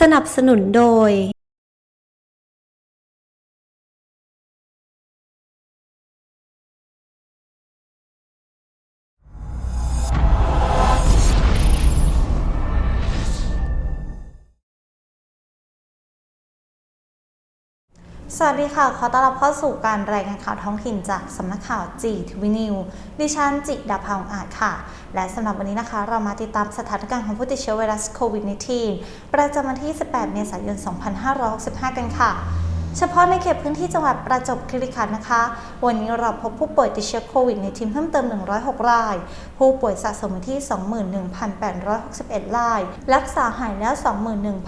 สนับสนุนโดย สวัสดีค่ะ ขอต้อนรับเข้าสู่การรายงานข่าวท้องถิ่นจากสำนักข่าวจีทวีนิวดิฉันจิดาพาองอาจค่ะ และสำหรับวันนี้นะคะ เรามาติดตามสถานการณ์ของผู้ติดเชื้อไวรัสโควิด -19 ประจำวันที่ 18 เมษายน 2565 กันค่ะ เฉพาะในเขตพื้นที่จังหวัดประจวบคีรีขันธ์นะคะ วันนี้เราพบผู้ป่วยติดเชื้อโควิดในทีมเพิ่มเติม 106 ราย ผู้ป่วยสะสมที่ 21,861 ราย รักษาหายแล้ว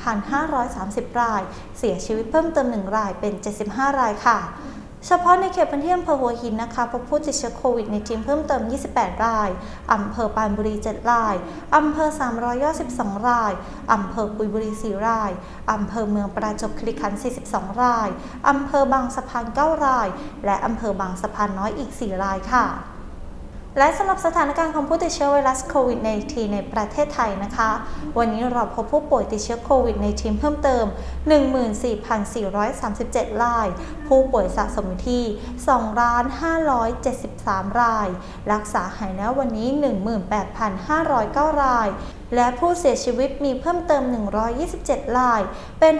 21,530 ราย เสียชีวิตเพิ่มเติม 1 รายเป็น 75 รายค่ะ เฉพาะในเขตพื้นที่อำเภอหัวหินนะคะพบผู้ติดเชื้อโควิดในทีมเพิ่มเติม 28 ราย อำเภอปานบุรี 7 ราย อำเภอ3 1 2ราย อำเภอกุยบุรี 4 ราย อำเภอเมืองประจวบคีรีขันธ์ 42 ราย อำเภอบางสะพาน 9 ราย และอำเภอบางสะพานน้อยอีก 4 รายค่ะ และสำหรับสถานการณ์ของผู้ติดเชื้อไวรัสโควิด -19 ในประเทศไทยนะคะ วันนี้เราพบผู้ป่วยติดเชื้อโควิด -19 เพิ่มเติม 14,437 ราย ผู้ป่วยสะสมที่ 2,573 ราย รักษาหายแล้ววันนี้ 18,509 ราย และผู้เสียชีวิตมีเพิ่มเติม 127 ราย เป็น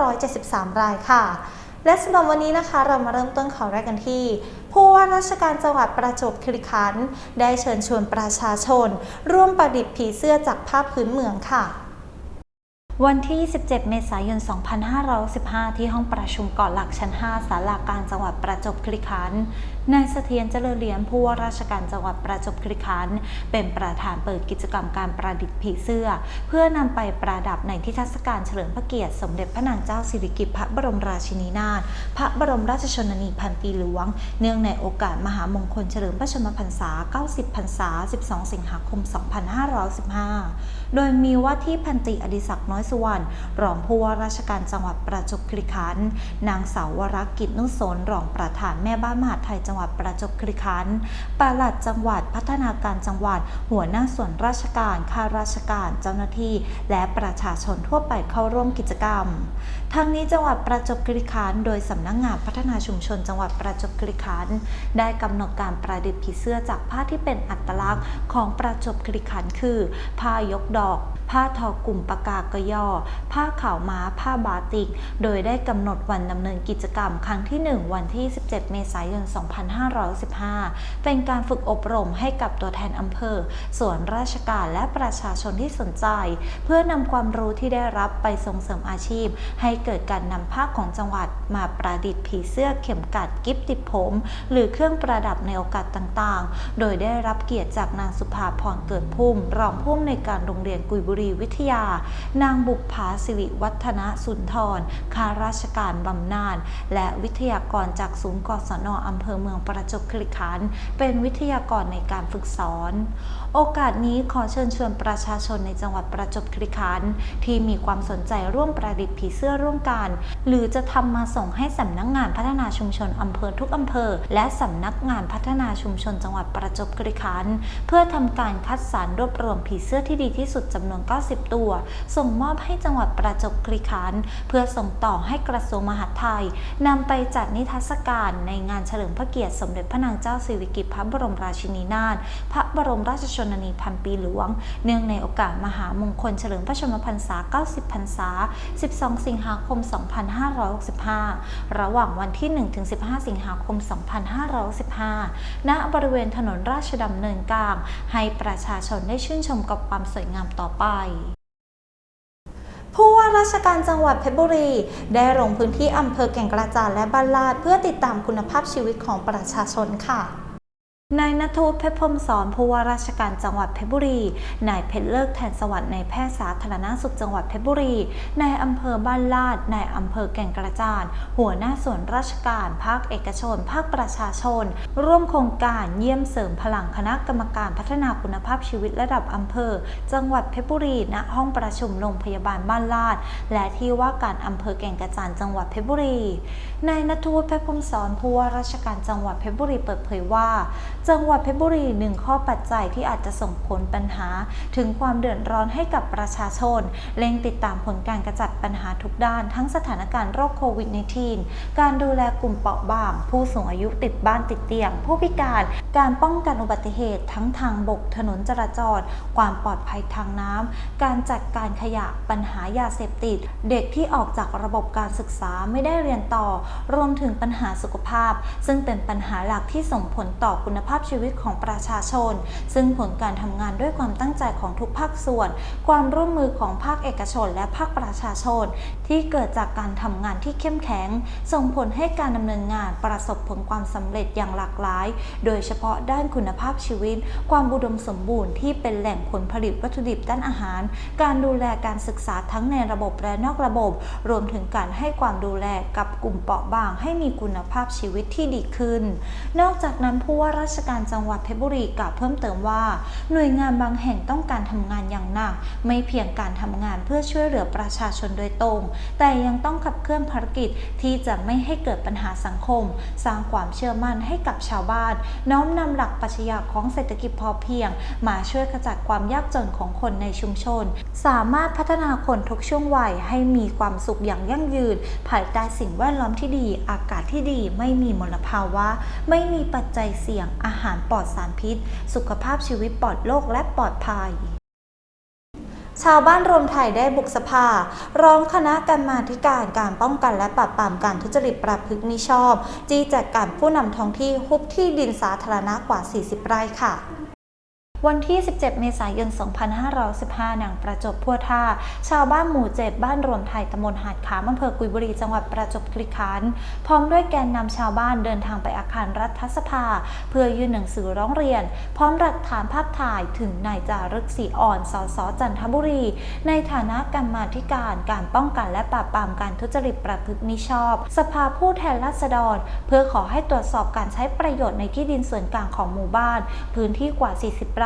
6,573 รายค่ะ และสำหรับวันนี้นะคะเรามาเริ่มต้นข่าวแรกกันที่ ผู้ว่าราชการจังหวัดประจวบคีรีขันธ์ได้เชิญชวนประชาชน ร่วมประดิษฐ์ผีเสื้อจากผ้าพื้นเมืองค่ะวันที่ 17 เมษายน 2515 ที่ห้องประชุมเกาะหลักชั้น 5 ศาลากลางจังหวัดประจวบคีรีขันธ์ นายเสถียรเจริญเหรียญผู้ว่าราชการจังหวัดประจวบคีรีขันธ์เป็นประธานเปิดกิจกรรมการประดิษฐ์ผีเสื้อ เพื่อนำไปประดับในที่ทรรศกาลเฉลิมพระเกียรติ สมเด็จพระนางเจ้าสิริกิติ์พระบรมราชินีนาถพระบรมราชชนนีพันปีหลวง เนื่องในโอกาสมหามงคลเฉลิมพระชนมพรรษา 90 พรรษา 12 สิงหาคม 2515 โดยมีว่าที่พันตรีอดิศักดิ์น้อยสุวรรณรองผู้ว่าราชการจังหวัดประจวบคีรีขันธ์นางสาววรกิจนุสนรองประธานแม่บ้านมหาดไทยจังหวัดประจวบคีรีขันธ์ปลัดจังหวัดพัฒนาการจังหวัด หัวหน้าส่วนราชการข้าราชการเจ้าหน้าที่ และประชาชนทั่วไปเข้าร่วมกิจกรรมทั้งนี้จังหวัดประจวบคีรีขันธ์โดยสำนักงานพัฒนาชุมชน จังหวัดประจวบคีรีขันธ์ได้กำหนดการประดิษฐ์ผีเสื้อจากผ้าที่เป็นอัตลักษณ์ของประจวบคีรีขันธ์คือ ผ้ายกดอกผ้าทอกลุ่มปากากะยอ ผ้าขาวม้า ผ้าบาติก โดยได้กำหนดวันดำเนินกิจกรรมครั้งที่ 1 วันที่ 17 เมษายน 2515 เป็นการฝึกอบรมให้กับตัวแทนอำเภอ ส่วนราชการและประชาชนที่สนใจ เพื่อนำความรู้ที่ได้รับไปส่งเสริมอาชีพ ให้เกิดการนำผ้าของจังหวัดมาประดิษฐ์ผีเสื้อเข็มกัดกิฟติดผม หรือเครื่องประดับในโอกาสต่างๆ โดยได้รับเกียรติจากนางสุภาพรเกิดพุ่ม รองผู้อำนวยการโรงเรียนกุยบุรีวิทยา นางบุปผาสิริวัฒนสุนทรข้าราชการบำนาญและวิทยากรจากศูนย์กศนอำเภอเมืองประจวบคีรีขันธ์เป็นวิทยากรในการฝึกสอน โอกาสนี้ขอเชิญชวนประชาชนในจังหวัดประจวบคีรีขันธ์ที่มีความสนใจร่วมประดิษฐ์ผีเสื้อร่วมกัน หรือจะทำมาส่งให้สำนักงานพัฒนาชุมชนอำเภอทุกอำเภอ และสำนักงานพัฒนาชุมชนจังหวัดประจวบคีรีขันธ์เพื่อทำการคัดสรรรวบรวมผีเสื้อที่ดีที่สุดจำนวน 90 ตัว ส่งมอบให้จังหวัดประจวบคีรีขันธ์เพื่อส่งต่อให้กระทรวงมหาดไทยนำไปจัดนิทรรศการในงานเฉลิมพระเกียรติสมเด็จพระนางเจ้าสิริกิติ์พระบรมราชินีนาถพระบรมราชชนนีพันปีหลวง เนื่องในโอกาสมหามงคลเฉลิมพระชนมพรรษา 90 พรรษา 12 สิงหาคม2565 ระหว่างวันที่ 1-15 สิงหาคม 2565 ณ บริเวณถนนราชดำเนินกลาง ให้ประชาชนได้ชื่นชมกับความสวยงามต่อไปผู้ว่าราชการจังหวัดเพชรบุรี ได้ลงพื้นที่อำเภอแก่งกระจานและบ้านลาดเพื่อติดตามคุณภาพชีวิตของประชาชนค่ะ นายณทูตเพชรพรมสอนผู้ว่าราชการจังหวัดเพชรบุรี นายเพชรเลิกแทนสวัสดิ์ในายแพทย์สาธารณสุขจังหวัดเพชรบุรี นายอำเภอบ้านลาด นายอำเภอแก่งกระจาน หัวหน้าส่วนราชการ ภาคเอกชน ภาคประชาชน ร่วมโครงการเยี่ยมเสริมพลังคณะกรรมการพัฒนาคุณภาพชีวิตระดับอำเภอ จังหวัดเพชรบุรี ณ ห้องประชุมโรงพยาบาลบ้านลาด และที่ว่าการอำเภอแก่งกระจานจังหวัดเพชรบุรี นายณทูตเพชรพรมสอนผู้ว่าราชการจังหวัดเพชรบุรีเปิดเผยว่า จังหวัดเพชรบุรีหนึ่งข้อปัจจัยที่อาจจะส่งผลปัญหา ถึงความเดือดร้อนให้กับประชาชนเล็งติดตามผลการกระจัดปัญหาทุกด้าน ทั้งสถานการณ์โรคโควิด -19 การดูแลกลุ่มเปราะบาง ผู้สูงอายุติดบ้านติดเตียง ผู้พิการ การป้องกันอุบัติเหตุทั้งทางบกถนนจราจร ความปลอดภัยทางน้ำการจัดการขยะปัญหายาเสพติด เด็กที่ออกจากระบบการศึกษาไม่ได้เรียนต่อ รวมถึงปัญหาสุขภาพ ซึ่งเป็นปัญหาหลักที่ส่งผลต่อคุณภาพาพชีวิตของประชาชน ซึ่งผลการทำงานด้วยความตั้งใจของทุกภาคส่วน ความร่วมมือของภาคเอกชนและภาคประชาชน ที่เกิดจากการทำงานที่เข้มแข็ง ส่งผลให้การดำเนินงานประสบผลความสำเร็จอย่างหลากหลาย โดยเฉพาะด้านคุณภาพชีวิต ความอุดมสมบูรณ์ที่เป็นแหล่งผลผลิตวัตถุดิบด้านอาหาร การดูแลการศึกษาทั้งในระบบและนอกระบบ รวมถึงการให้ความดูแลกับกลุ่มเปราะบาง ให้มีคุณภาพชีวิตที่ดีขึ้น นอกจากนั้นผู้ว่าราชการจังหวัดเพชรบุรีกล่าวเพิ่มเติมว่า หน่วยงานบางแห่งต้องการทำงานอย่างหนัก ไม่เพียงการทำงานเพื่อช่วยเหลือประชาชนโดยตรง แต่ยังต้องขับเคลื่อนภารกิจที่จะไม่ให้เกิดปัญหาสังคม สร้างความเชื่อมั่นให้กับชาวบ้าน น้อมนำหลักปรัชญาของเศรษฐกิจพอเพียง มาช่วยขจัดความยากจนของคนในชุมชน สามารถพัฒนาคนทุกช่วงวัยให้มีความสุขอย่างยั่งยืน ภายใต้สิ่งแวดล้อมที่ดี อากาศที่ดี ไม่มีมลภาวะ ไม่มีปัจจัยเสี่ยงอาหารปลอดสารพิษ สุขภาพชีวิตปลอดโรคและปลอดภัยชาวบ้านรวมไทยได้บุกสภา ร้องคณะกรรมาธิการการป้องกันและปราบปรามการทุจริตประพฤติมิชอบ จี้แจกการผู้นำท้องที่ฮุบที่ดินสาธารณะกว่า 40 ไร่ค่ะ วันที่ 17 เมษายน 2515 นางประจบพัวท่า ชาวบ้านหมู่ 7 บ้านรวมไทยตำบลหาดขามอำเภอกุยบุรี จังหวัดประจวบคีรีขันธ์ พร้อมด้วยแกนนำชาวบ้านเดินทางไปอาคารรัฐสภา เพื่อยื่นหนังสือร้องเรียน พร้อมหลักฐานภาพถ่ายถึงนายจารึกศรีอ่อน สส จันทบุรี ในฐานะกรรมาธิการการป้องกันและปราบปรามการทุจริตประพฤติมิชอบ สภาผู้แทนราษฎร เพื่อขอให้ตรวจสอบการใช้ประโยชน์ในที่ดินส่วนกลางของหมู่บ้าน พื้นที่กว่า 40ไร่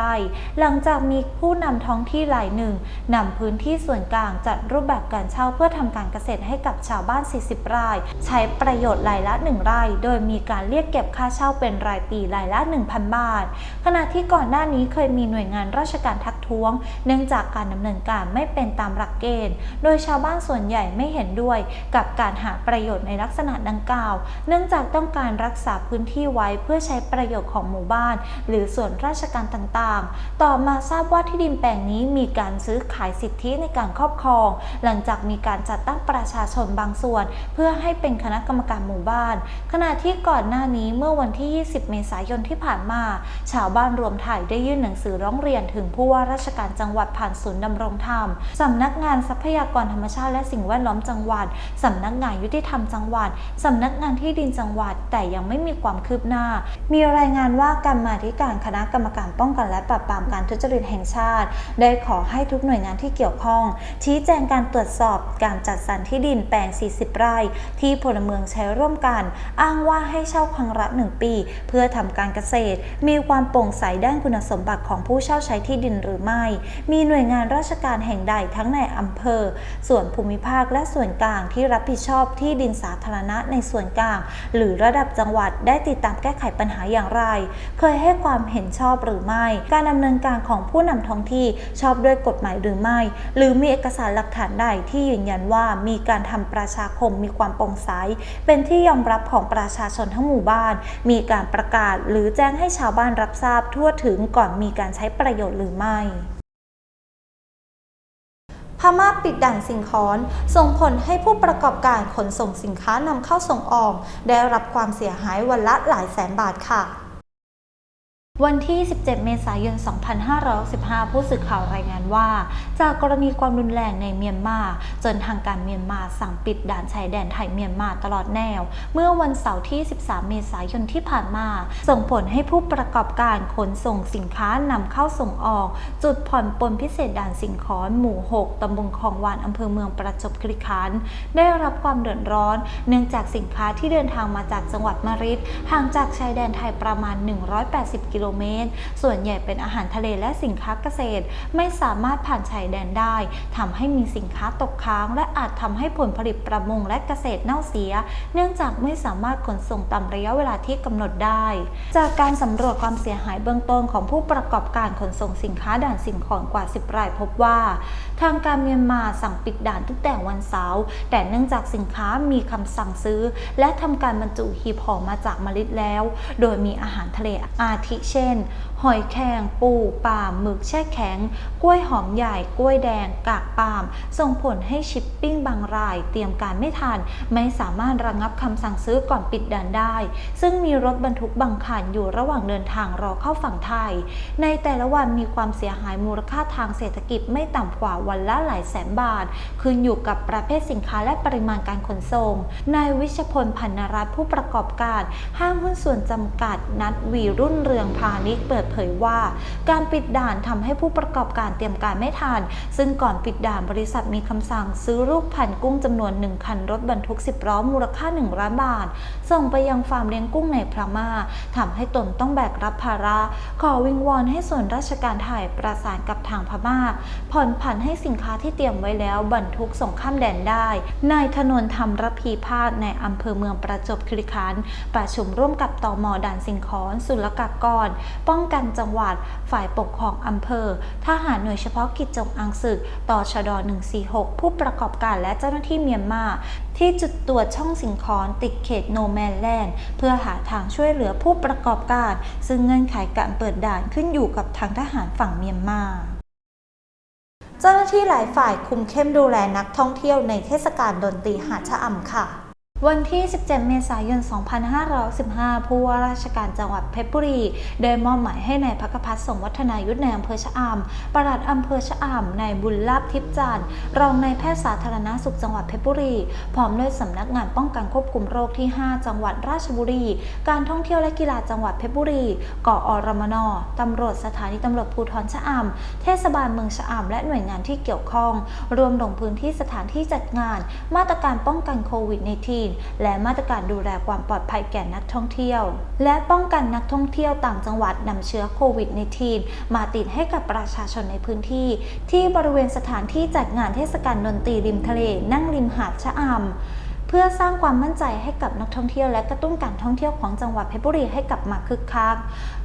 หลังจากมีผู้นำท้องที่รายหนึ่งนำพื้นที่ส่วนกลางจัดรูปแบบการเช่าเพื่อทำการเกษตรให้กับชาวบ้าน 40ไร่ใช้ประโยชน์รายละ 1 ไร่ โดยมีการเรียกเก็บค่าเช่าเป็นรายปีรายละ 1,000 บาท ขณะที่ก่อนหน้านี้เคยมีหน่วยงานราชการทักท้วง เนื่องจากการดำเนินการไม่เป็นตามหลักเกณฑ์ โดยชาวบ้านส่วนใหญ่ไม่เห็นด้วย กับการหาประโยชน์ในลักษณะดังกล่าว เนื่องจากต้องการรักษาพื้นที่ไว้เพื่อใช้ประโยชน์ของหมู่บ้าน หรือส่วนราชการต่างๆต่อมาทราบว่าที่ดินแปลงนี้มีการซื้อขายสิทธิในการครอบครอง หลังจากมีการจัดตั้งประชาชนบางส่วน เพื่อให้เป็นคณะกรรมการหมู่บ้าน ขณะที่ก่อนหน้านี้เมื่อวันที่ 20 เมษายนที่ผ่านมา ชาวบ้านรวมไทยได้ยื่นหนังสือร้องเรียนถึงผู้ว่าราชการจังหวัดผ่านศูนย์ดำรงธรรมสำนักงานทรัพยากรธรรมชาติและสิ่งแวดล้อมจังหวัดสำนักงานยุติธรรมจังหวัดสำนักงานที่ดินจังหวัด แต่ยังไม่มีความคืบหน้า มีรายงานว่าการมาธิการคณะกรรมการป้องกันและปราบปรามการทุจริตแห่งชาติ ได้ขอให้ทุกหน่วยงานที่เกี่ยวข้อง ชี้แจงการตรวจสอบการจัดสรรที่ดินแปลง 40 ไร่ ที่พลเมืองใช้ร่วมกัน อ้างว่าให้เช่าครั้งละ 1 ปี เพื่อทำการเกษตร มีความโปร่งใสด้านคุณสมบัติของผู้เช่าใช้ที่ดินหรือไม่ มีหน่วยงานราชการแห่งใดทั้งในอำเภอ ส่วนภูมิภาคและส่วนกลางที่รับผิดชอบที่ดินสาธารณะในส่วนกลาง หรือระดับจังหวัดได้ติดตามแก้ไขปัญหาอย่างไร เคยให้ความเห็นชอบหรือไม่การดำเนินการของผู้นำท้องที่ชอบด้วยกฎหมายหรือไม่ หรือมีเอกสารหลักฐานใดที่ยืนยันว่ามีการทำประชาคมมีความโปร่งใส เป็นที่ยอมรับของประชาชนทั้งหมู่บ้าน มีการประกาศหรือแจ้งให้ชาวบ้านรับทราบทั่วถึงก่อนมีการใช้ประโยชน์หรือไม่พม่าปิดด่านสิงค้อน ส่งผลให้ผู้ประกอบการขนส่งสินค้านำเข้าส่งออก ได้รับความเสียหายวันละหลายแสนบาทค่ะ วันที่ 17 เมษายน 2515 ผู้สื่อข่าวรายงานว่า จากกรณีความรุนแรงในเมียนมา จนทางการเมียนมาสั่งปิดด่านชายแดนไทยเมียนมาตลอดแนว เมื่อวันเสาร์ที่ 13 เมษายนที่ผ่านมา ส่งผลให้ผู้ประกอบการขนส่งสินค้านำเข้าส่งออก จุดผ่อนปลนพิเศษด่านสิงคอนหมู่ 6 ตำบลคลองวานอำเภอเมืองประจวบคีรีขันธ์ได้รับความเดือดร้อน เนื่องจากสินค้าที่เดินทางมาจากจังหวัดมะริดห่างจากชายแดนไทยประมาณ 180 กิโลเมตร ส่วนใหญ่เป็นอาหารทะเลและสินค้าเกษตร ไม่สามารถผ่านชายแดนได้ทำให้มีสินค้าตกค้าง และอาจทำให้ผลผลิตประมงและเกษตรเน่าเสีย เนื่องจากไม่สามารถขนส่งตามระยะเวลาที่กำหนดได้ จากการสำรวจความเสียหายเบื้องต้นของผู้ประกอบการขนส่งสินค้าด่านสิ่งของกว่า 10 รายพบว่า ทางการเมียนมาสั่งปิดด่านตั้งแต่วันเสาร์แต่เนื่องจากสินค้ามีคำสั่งซื้อ และทำการบรรจุหีบห่อมาจากมะลิแล้ว โดยมีอาหารทะเลอาทิเช่น หอยแครงปูปลาหมึกแช่แข็ง กล้วยหอมใหญ่กล้วยแดง กากปาล์มส่งผลให้ชิปปิ้งบางราย เตรียมการไม่ทัน ไม่สามารถระงับคำสั่งซื้อก่อนปิดด่านได้ ซึ่งมีรถบรรทุกบางคันอยู่ระหว่างเดินทางรอเข้าฝั่งไทย ในแต่ละวันมีความเสียหายมูลค่าทางเศรษฐกิจไม่ต่ำกว่าวันละหลายแสนบาท ขึ้นอยู่กับประเภทสินค้าและปริมาณการขนส่ง นายวิชพลพันนรัตน์ผู้ประกอบการ ห้างหุ้นส่วนจำกัด นัดวีรุ่นเรืองพาณิชย์เปิดเผยว่า การปิดด่านทำให้ผู้ประกอบการเตรียมการไม่ทัน ซึ่งก่อนปิดด่านบริษัทมีคำสั่ง ซื้อลูกพันกุ้งจำนวน 1 คันรถบรรทุก 10 ล้อมูลค่า1ล้านบาท ส่งไปยังฟาร์มเลี้ยงกุ้งในพม่าทำให้ตนต้องแบกรับภาระ ขอวิงวอนให้ส่วนราชการไทยประสานกับทางพม่า ผ่อนผันให้สินค้าที่เตรียมไว้แล้วบรรทุกส่งข้ามแดนได้ นายธนนธรรมรพีพาสในอำเภอเมืองประจวบคีรีขันธ์ประชุมร่วมกับตมด่านสิงขอนศุลกากร ป้องกันจังหวัด ฝ่ายปกครองอำเภอทหารหน่วยเฉพาะกิจจงอังศึกต่อชด 146 ผู้ประกอบการและเจ้าหน้าที่เมียนมาที่จุดตรวจช่องสิงคอนติดเขตโนแมนแลนด์เพื่อหาทางช่วยเหลือผู้ประกอบการ ซึ่งเงื่อนไขการเปิดด่านขึ้นอยู่กับทางทหารฝั่งเมียนมาเจ้าหน้าที่หลายฝ่ายคุมเข้มดูแลนักท่องเที่ยวในเทศกาลดนตรีหาดชะอำค่ะ วันที่ 17 เมษายน 2515 ผู้ว่าราชการจังหวัดเพชรบุรี ได้มอบหมายให้นายพักพัฒน์สงวัฒนายุทธในอำเภอชะอำปลัดอำเภอชะอำนายบุญลาบทิพย์จันทร์รองนายแพทย์สาธารณสุขจังหวัดเพชรบุรี พร้อมด้วยสำนักงานป้องกันควบคุมโรคที่ 5 จังหวัดราชบุรี การท่องเที่ยวและกีฬาจังหวัดเพชรบุรีกอรมนตำรวจสถานีตำรวจภูธรชะอำเทศบาลเมืองชะอำและหน่วยงานที่เกี่ยวข้อง รวมลงพื้นที่สถานที่จัดงาน มาตรการป้องกันโควิด -19 และมาตรการดูแลความปลอดภัยแก่นักท่องเที่ยว และป้องกันนักท่องเที่ยวต่างจังหวัดนำเชื้อโควิด -19 มาติดให้กับประชาชนในพื้นที่ ที่บริเวณสถานที่จัดงานเทศกาลดนตรีริมทะเลนั่งริมหาดชะอำ เพื่อสร้างความมั่นใจให้กับนักท่องเที่ยวและกระตุ้นการท่องเที่ยวของจังหวัดเพชรบุรีให้กลับมาคึกคัก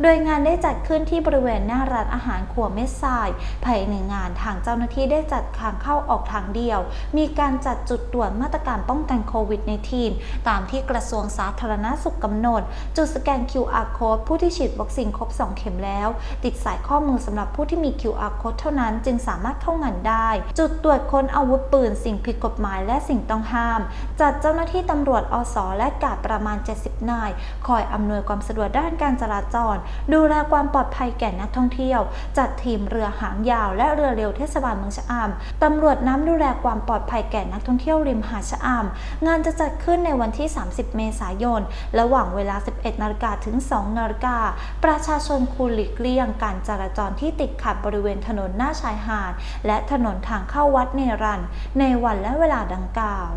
โดยงานได้จัดขึ้นที่บริเวณหน้าร้านอาหารขัวเม็ดทรายภายในงานทางเจ้าหน้าที่ได้จัดทางเข้าออกทางเดียว มีการจัดจุดตรวจมาตรการป้องกันโควิด -19 ตามที่กระทรวงสาธารณสุขกำหนด จุดสแกน QR code ผู้ที่ฉีดวัคซีนครบ 2 เข็มแล้ว ติดสายข้อมือสำหรับผู้ที่มี QR code เท่านั้นจึงสามารถเข้างานได้ จุดตรวจค้นอาวุธปืนสิ่งผิดกฎหมายและสิ่งต้องห้าม จัดเจ้าหน้าที่ตำรวจอสและกาดประมาณ 70 นาย คอยอำนวยความสะดวกด้านการจราจร ดูแลความปลอดภัยแก่นักท่องเที่ยว จัดทีมเรือหางยาวและเรือเร็วเทศบาลเมืองชะอำตำรวจน้ำดูแลความปลอดภัยแก่นักท่องเที่ยวริมหาดชะอำงานจะจัดขึ้นในวันที่ 30 เมษายน ระหว่างเวลา 11 นาฬิกาถึง 2 นาฬิกา ประชาชนควรหลีกเลี่ยงการจราจรที่ติดขัดบริเวณถนนหน้าชายหาด และถนนทางเข้าวัดเนรัน ในวันและเวลาดังกล่าว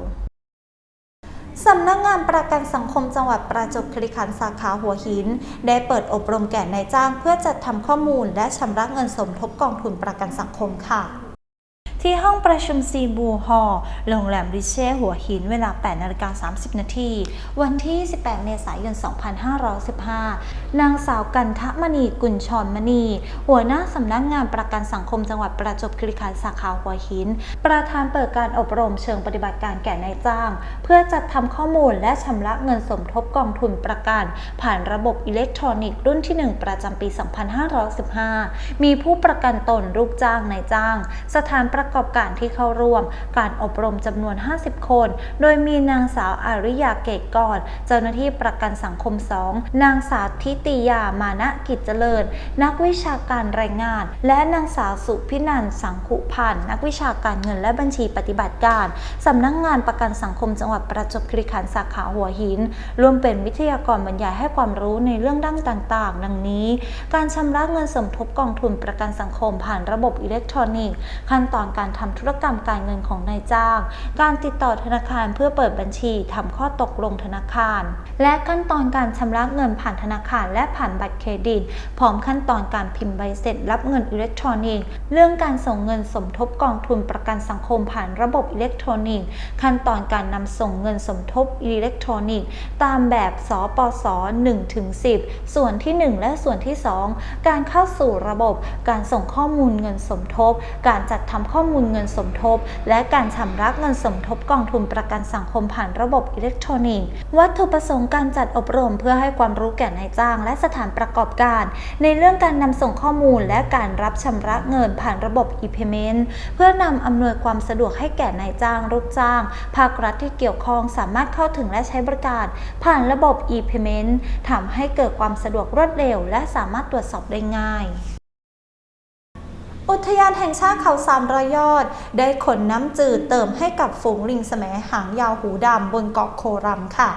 สำนักงานประกันสังคมจังหวัดประจวบคีรีขันธ์สาขาหัวหิน ได้เปิดอบรมแก่นายจ้าง เพื่อจัดทำข้อมูลและชำระเงินสมทบกองทุนประกันสังคมค่ะ ที่ห้องประชุมซีบูฮอลโรงแรมริเช่หัวหินเวลา 8 นาฬิกา 30 นาที วันที่ 18 เมษายน 2515 นางสาวกันทมณีกุลชรมณี หัวหน้าสำนักงานประกันสังคมจังหวัดประจวบคีรีขันธ์สาขาหัวหิน ประธานเปิดการอบรมเชิงปฏิบัติการแก่นายจ้าง เพื่อจัดทำข้อมูลและชำระเงินสมทบกองทุนประกัน ผ่านระบบอิเล็กทรอนิกส์รุ่นที่ 1 ประจำปี 2515 มีผู้ประกันตนลูกจ้างนายจ้าง สถานประกอบการที่เข้าร่วม การอบรมจำนวน 50 คน โดยมีนางสาวอาริยาเกตกรเจ้าหน้าที่ประกันสังคม 2 นางสาวทิติยามานะกิจเจริญ นักวิชาการรายงาน และนางสาวสุพินันสังขุพันธ์นักวิชาการเงินและบัญชีปฏิบัติการสำนักงานประกันสังคมจังหวัดประจวบคีรีขันธ์สาขาหัวหินร่วมเป็นวิทยากรบรรยายให้ความรู้ในเรื่องด้านต่างๆ ดังนี้ การชำระเงินสมทบกองทุนประกันสังคมผ่านระบบอิเล็กทรอนิกส์ขั้นตอนการทำธุรกรรมการเงินของนายจ้าง การติดต่อธนาคารเพื่อเปิดบัญชีทำข้อตกลงธนาคาร และขั้นตอนการชำระเงินผ่านธนาคารและผ่านบัตรเครดิต พร้อมขั้นตอนการพิมพ์ใบเสร็จรับเงินอิเล็กทรอนิกส์ เรื่องการส่งเงินสมทบกองทุนประกันสังคมผ่านระบบอิเล็กทรอนิกส์ ขั้นตอนการนำส่งเงินสมทบอิเล็กทรอนิกส์ ตามแบบสปส1ถึง10 ส่วนที่ 1 และส่วนที่ 2 การเข้าสู่ระบบ การส่งข้อมูลเงินสมทบ การจัดทำข้อมูลมูลเงินสมทบ และการชำระเงินสมทบกองทุนประกันสังคมผ่านระบบอิเล็กทรอนิกส์ วัตถุประสงค์การจัดอบรมเพื่อให้ความรู้แก่นายจ้าง และสถานประกอบการ ในเรื่องการนำส่งข้อมูลและการรับชำระเงินผ่านระบบ e-payment เพื่อนำอำนวยความสะดวกให้แก่นายจ้างลูกจ้าง ภาครัฐที่เกี่ยวข้องสามารถเข้าถึงและใช้บริการ ผ่านระบบ e-payment ทำให้เกิดความสะดวกรวดเร็ว และสามารถตรวจสอบได้ง่าย อุทยานแห่งชาติเขาสามรอยยอด ได้ขนน้ำจืดเติมให้กับฝูงลิงแสมหางยาวหูดำบนเกาะโครัมค่ะ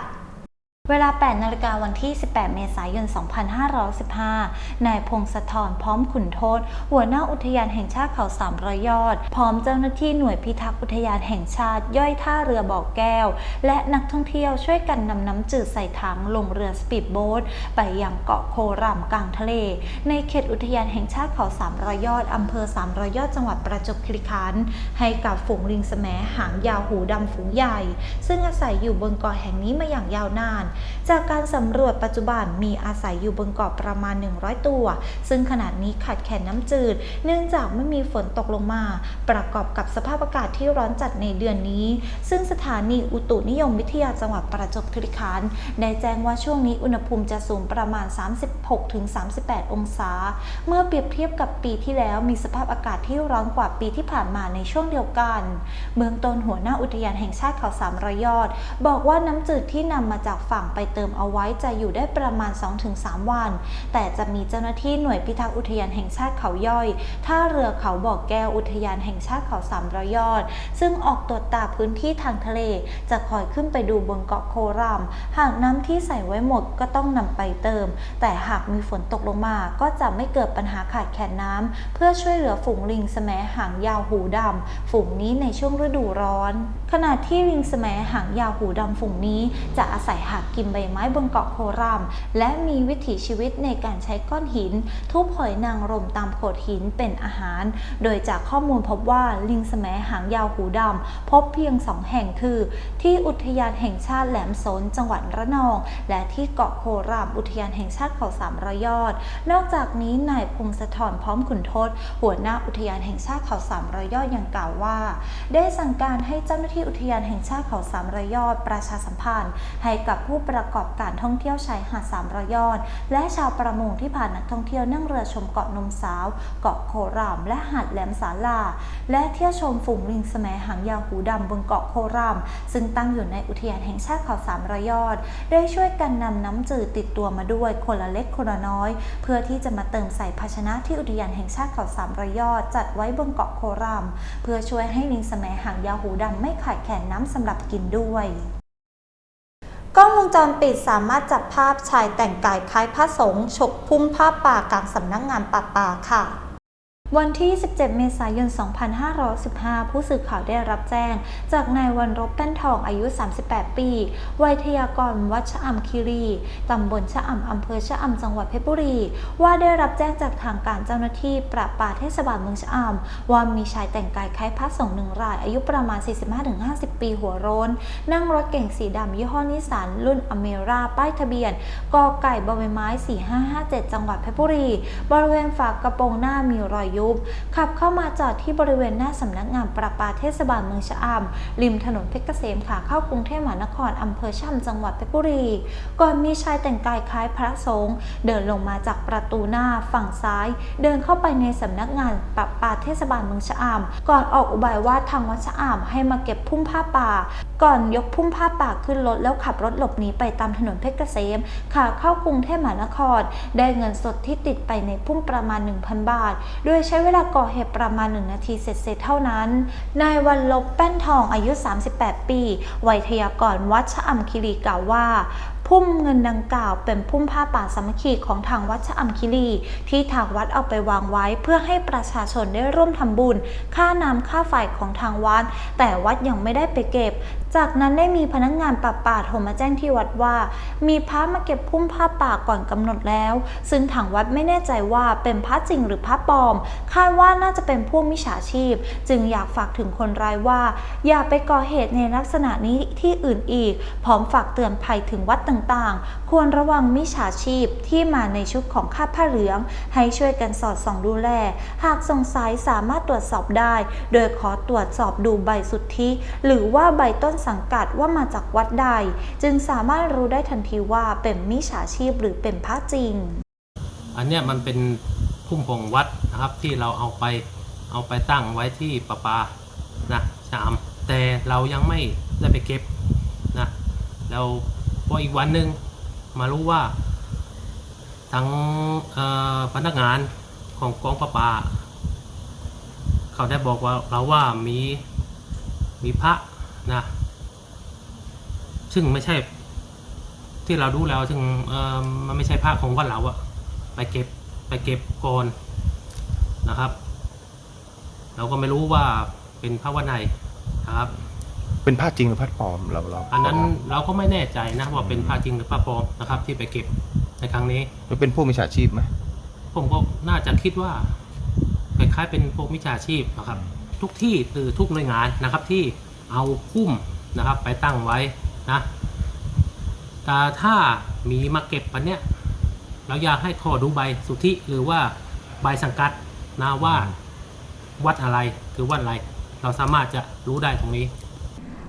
เวลา 8 นาฬิกาวันที่ 18 เมษายน 2515 นายพงศธรพร้อมขุนโทษ หัวหน้าอุทยานแห่งชาติเขาสามรอยยอด พร้อมเจ้าหน้าที่หน่วยพิทักษ์อุทยานแห่งชาติ ย่อยท่าเรือบ่อแก้ว และนักท่องเที่ยวช่วยกันนำน้ำจืดใส่ถังลงเรือสปีดโบ๊ทไปยังเกาะโครัมกลางทะเล ในเขตอุทยานแห่งชาติเขาสามรอยยอดอำเภอสามรอยยอดจังหวัดประจวบคีรีขันธ์ให้กับฝูงลิงแสมหางยาวหูดำฝูงใหญ่ ซึ่งอาศัยอยู่บนเกาะแห่งนี้มาอย่างยาวนานจากการสำรวจปัจจุบันมีอาศัยอยู่บนเกาะประมาณ 100 ตัว ซึ่งขณะนี้ขาดแคลนน้ำจืด เนื่องจากไม่มีฝนตกลงมา ประกอบกับสภาพอากาศที่ร้อนจัดในเดือนนี้ ซึ่งสถานีอุตุนิยมวิทยาจังหวัดประจวบคีรีขันธ์ได้แจ้งว่าช่วงนี้อุณหภูมิจะสูงประมาณ 36-38 องศา เมื่อเปรียบเทียบกับปีที่แล้วมีสภาพอากาศที่ร้อนกว่าปีที่ผ่านมาในช่วงเดียวกัน เมืองต้นหัวหน้าอุทยานแห่งชาติเขาสามรอยยอด บอกว่าน้ำจืดที่นำมาจากฝั่งไปเติมเอาไว้จะอยู่ได้ประมาณ 2-3 วัน แต่จะมีเจ้าหน้าที่หน่วยพิทักษ์อุทยานแห่งชาติเขาย่อยท่าเรือเขาบ่อแก้วอุทยานแห่งชาติเขาสามรอยอด ซึ่งออกตรวจตราพื้นที่ทางทะเล จะคอยขึ้นไปดูบนเกาะโครัมหากน้ำที่ใส่ไว้หมดก็ต้องนำไปเติม แต่หากมีฝนตกลงมาก็จะไม่เกิดปัญหาขาดแคลนน้ำเพื่อช่วยเหลือฝูงลิงแสมหางยาวหูดำฝูงนี้ในช่วงฤดูร้อน ขณะที่ลิงแสมหางยาวหูดำฝูงนี้จะอาศัยหากกินใบไม้บนเกาะโครัมและมีวิถีชีวิตในการใช้ก้อนหิน ทุบหอยนางรมตามโขดหินเป็นอาหาร โดยจากข้อมูลพบว่าลิงแสมหางยาวหูดำพบเพียงสองแห่งคือ ที่อุทยานแห่งชาติแหลมสนจังหวัดระนอง และที่เกาะโครามอุทยานแห่งชาติเขาสามระยอด นอกจากนี้นายพงศธรพร้อมขุนทศหัวหน้าอุทยานแห่งชาติเขาสามระยอดยังกล่าวว่า ได้สั่งการให้เจ้าหน้าที่อุทยานแห่งชาติเขาสามระยอดประชาสัมพันธ์ ให้กับผู้ประกอบการท่องเที่ยวชายหาดสามระยอด และชาวประมงที่ผ่านนักท่องเที่ยวนั่งเรือชมเกาะนมสาว เกาะโคราม และหาดแหลมสาลา และเที่ยวชมฝูงลิงแสมหางยาวหูดำบนเกาะโคราม ซึ่งตั้งอยู่ในอุทยานแห่งชาติเขาสามระยอด ได้ช่วยกันนำน้ำจืดติดตัวมาด้วยคนละเล็กคนละน้อย เพื่อที่จะมาเติมใส่ภาชนะที่อุทยานแห่งชาติเขาสามระยอด จัดไว้บนเกาะโคราม เพื่อช่วยให้ลิงแสมหางยาวหูดำไม่ขาดแคลนน้ำสำหรับกินด้วย กล้องวงจรปิดสามารถจับภาพชายแต่งกายคล้ายพระสงฆ์ฉกพุ่มผ้าป่ากลางสำนักงานป่าป่าค่ะ วันที่ 17 เมษายน 2515 ผู้สื่อข่าวได้รับแจ้ง จากนายวันรบแป้นทองอายุ 38 ปี วัยทยากรวัดชะอำคีรี ตำบลชะอำอำเภอชะอำจังหวัดเพชรบุรี ว่าได้รับแจ้งจากทางการเจ้าหน้าที่ประปาเทศบาลเมืองชะอำว่ามีชายแต่งกายคล้ายพระสงฆ์หนึ่งราย อายุประมาณ 45-50 ปีหัวโรนนั่งรถเก่งสีดำยี่ห้อนิสสันรุ่นอเมราป้ายทะเบียนกอไก่บอใบไม้ 4557 จังหวัดเพชรบุรี บริเวณฝากระโปรงหน้ามีรอยยุบขับเข้ามาจอดที่บริเวณหน้าสำนักงานประปาเทศบาลเมืองชะอำริมถนนเพชรเกษมขาเข้ากรุงเทพมหานครอำเภอชะอำจังหวัดเพชรบุรี ก่อนมีชายแต่งกายคล้ายพระสงฆ์เดินลงมาจากประตูหน้าฝั่งซ้าย เดินเข้าไปในสำนักงานประปาเทศบาลเมืองชะอำก่อนออกอุบายว่าทางวัดชะอำให้มาเก็บพุ่มผ้าป่า ก่อนยกพุ่มผ้าป่าขึ้นรถแล้วขับรถหลบหนีไปตามถนนเพชรเกษมขาเข้ากรุงเทพมหานคร ได้เงินสดที่ติดไปในพุ่มประมาณ 1,000 บาท โดยใช้เวลาก่อเหตุประมาณ 1 นาทีเสร็จๆเท่านั้น นายวันลบแป้นทองอายุ 38 ปี วัยทยากรวัดชะอำคีรีกล่าวว่าพุ่มเงินดังกล่าว เป็นพุ่มผ้าป่าสามัคคีของทางวัดชะอำคิรี ที่ทางวัดเอาไปวางไว้ เพื่อให้ประชาชนได้ร่วมทำบุญ ค่าน้ำค่าไฟของทางวัด แต่วัดยังไม่ได้ไปเก็บ จากนั้นได้มีพนักงานป่าป่าโทรมาแจ้งที่วัดว่า มีพระมาเก็บพุ่มผ้าป่าก่อนกำหนดแล้ว ซึ่งทางวัดไม่แน่ใจว่าเป็นพระจริงหรือพระปลอม คาดว่าน่าจะเป็นพวกมิจฉาชีพ จึงอยากฝากถึงคนร้ายว่า อย่าไปก่อเหตุในลักษณะนี้ที่อื่นอีก พร้อมฝากเตือนภัยถึงวัดต่างๆ ควรระวังมิจฉาชีพที่มาในชุดของข้าผ้าเหลือง ให้ช่วยกันสอดส่องดูแล หากสงสัยสามารถตรวจสอบได้ โดยขอตรวจสอบดูใบสุทธิ หรือว่าใบต้นสังกัดว่ามาจากวัดใด จึงสามารถรู้ได้ทันทีว่าเป็นมิจฉาชีพหรือเป็นพระจริง อันเนี้ยมันเป็นพุ่มพวงวัดนะครับที่เราเอาไปเอาไปตั้งไว้ที่ประปานะชามแต่เรายังไม่ได้ไปเก็บนะแล้ว พออีกวันหนึ่งมารู้ว่าทางพนักงานของกองประปา เขาได้บอกว่าเราว่ามีมีพระนะ ซึ่งไม่ใช่ที่เราดูแล้วถึงมันไม่ใช่พระของวัดเราอะไปเก็บไปเก็บก่อนนะครับ เราก็ไม่รู้ว่าเป็นพระวันไหนนะครับ เป็นผ้าจริงหรือผ้าปลอมเราเราอันนั้นเราก็ไม่แน่ใจนะว่าเป็นพระจริงหรือพระปลอมนะครับ ที่ไปเก็บในครั้งนี้มันเป็นพวกมิจฉาชีพไหมผมก็น่าจะคิดว่าคล้ายๆเป็นพวกมิจฉาชีพนะครับ ทุกที่หรือทุกหน่วยงานนะครับ ที่เอาพุ่มนะครับ ไปตั้งไว้นะแต่ถ้ามีมาเก็บปันเนี้ยเราอยากให้ขอดูใบสุทธิหรือว่าใบสังกัดนะว่าวัดอะไรคือวัดอะไร เราสามารถจะรู้ได้ตรงนี้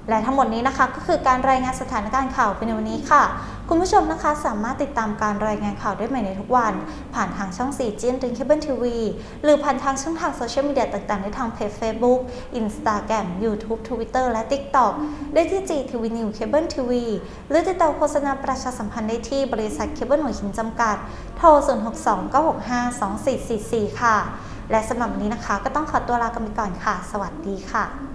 และทั้งหมดนี้นะคะก็คือการรายงานสถานการณ์ข่าวในวันนี้ค่ะ คุณผู้ชมนะคะสามารถติดตามการรายงานข่าวได้ใหม่ในทุกวัน ผ่านทางช่อง 4 จีนดึงเคเบิลทีวีหรือผ่านทางช่องทางโซเชียลมีเดียต่างๆในทางเพจ Facebook Instagram YouTube Twitter และ TikTok ได้ที่ GTV New Cable TV หรือติดต่อโฆษณาประชาสัมพันธ์ได้ที่บริษัทเคเบิลหัวหินจำกัด โทร 0629652444 ค่ะ และสำหรับวันนี้นะคะ ก็ต้องขอตัวลากันไปก่อนค่ะ สวัสดีค่ะ